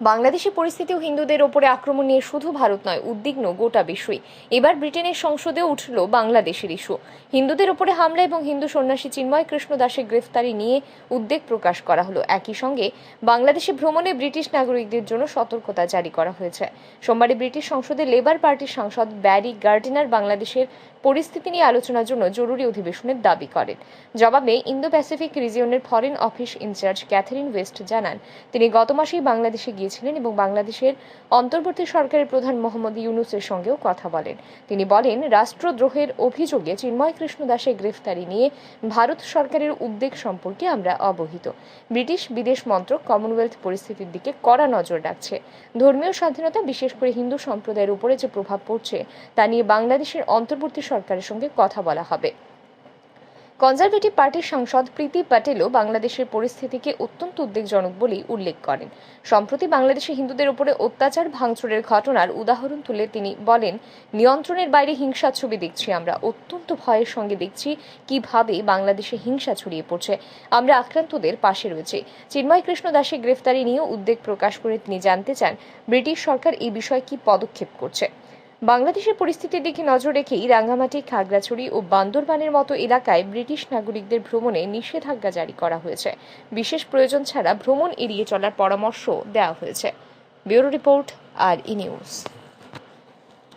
বাংলাদেশের পরিস্থিতি ও হিন্দুদের ওপরে আক্রমণ নিয়ে শুধু ভারত নয়, উদ্বিগ্ন গোটা বিশ্বই। এবার ব্রিটেনের সংসদে উঠল বাংলাদেশের ইস্যু। হিন্দুদের ওপরে হামলা এবং হিন্দু সন্ন্যাসী চিন্ময় কৃষ্ণ দাসের গ্রেফতারি নিয়ে উদ্বেগ প্রকাশ করা হলো। একই সঙ্গে বাংলাদেশে ভ্রমণে ব্রিটিশ নাগরিকদের জন্য সতর্কতা জারি করা হয়েছে। সোমবারে ব্রিটিশ সংসদে লেবার পার্টির সাংসদ ব্যারি গার্ডিনার বাংলাদেশের পরিস্থিতি নিয়ে আলোচনার জন্য জরুরি অধিবেশনের দাবি করেন। জবাবে Indo Pacific রিজিয়নের foreign office incharge Catherine West জানান, তিনি গত মাসেই বাংলাদেশে গিয়েছিলেন এবং বাংলাদেশের অন্তর্বর্তী সরকারের প্রধান মোহাম্মদ ইউনুসের সঙ্গেও কথা বলেন। তিনি বলেন, রাষ্ট্রদ্রোহের অভিযোগে চিন্ময় কৃষ্ণ দাসের গ্রেফতারি নিয়ে ভারত সরকারের উদ্বেগ সম্পর্কে আমরা অবহিত। ব্রিটিশ বিদেশ মন্ত্রক কমনওয়েলথ পরিস্থিতির দিকে কড়া নজর রাখছে। ধর্মীয় স্বাধীনতা, বিশেষ করে হিন্দু সম্প্রদায়ের উপরে যে প্রভাব পড়ছে, তা নিয়ে বাংলাদেশের অন্তর্বর্তী সরকারের সঙ্গে কথা বলা হবে। কনজারভেটিভ পার্টির সাংসদ প্রীতি প্যাটেলও বাংলাদেশের পরিস্থিতিকে অত্যন্ত উদ্বেগজনক বলেই উল্লেখ করেন। সম্প্রতি বাংলাদেশে হিন্দুদের উপরে অত্যাচার ভাঙচুরের ঘটনার উদাহরণ তুলে তিনি বলেন, নিয়ন্ত্রণের বাইরে হিংসা ছবি দেখছি আমরা। অত্যন্ত ভয়ের সঙ্গে দেখছি কীভাবে বাংলাদেশে হিংসা ছড়িয়ে পড়ছে। আমরা আক্রান্তদের পাশে রয়েছে। চিন্ময় কৃষ্ণ দাসের গ্রেফতারি নিয়েও উদ্বেগ প্রকাশ করে তিনি জানতে চান, ব্রিটিশ সরকার এই বিষয়ে কি পদক্ষেপ করছে? বাংলাদেশের পরিস্থিতির দিকে নজর রেখেই রাঙ্গামাটি, খাগড়াছড়ি ও বান্দরবানের মতো এলাকায় ব্রিটিশ নাগরিকদের ভ্রমণে নিষেধাজ্ঞা জারি করা হয়েছে। বিশেষ প্রয়োজন ছাড়া ভ্রমণ এড়িয়ে চলার পরামর্শ দেওয়া হয়েছে। Bureau report, R E news.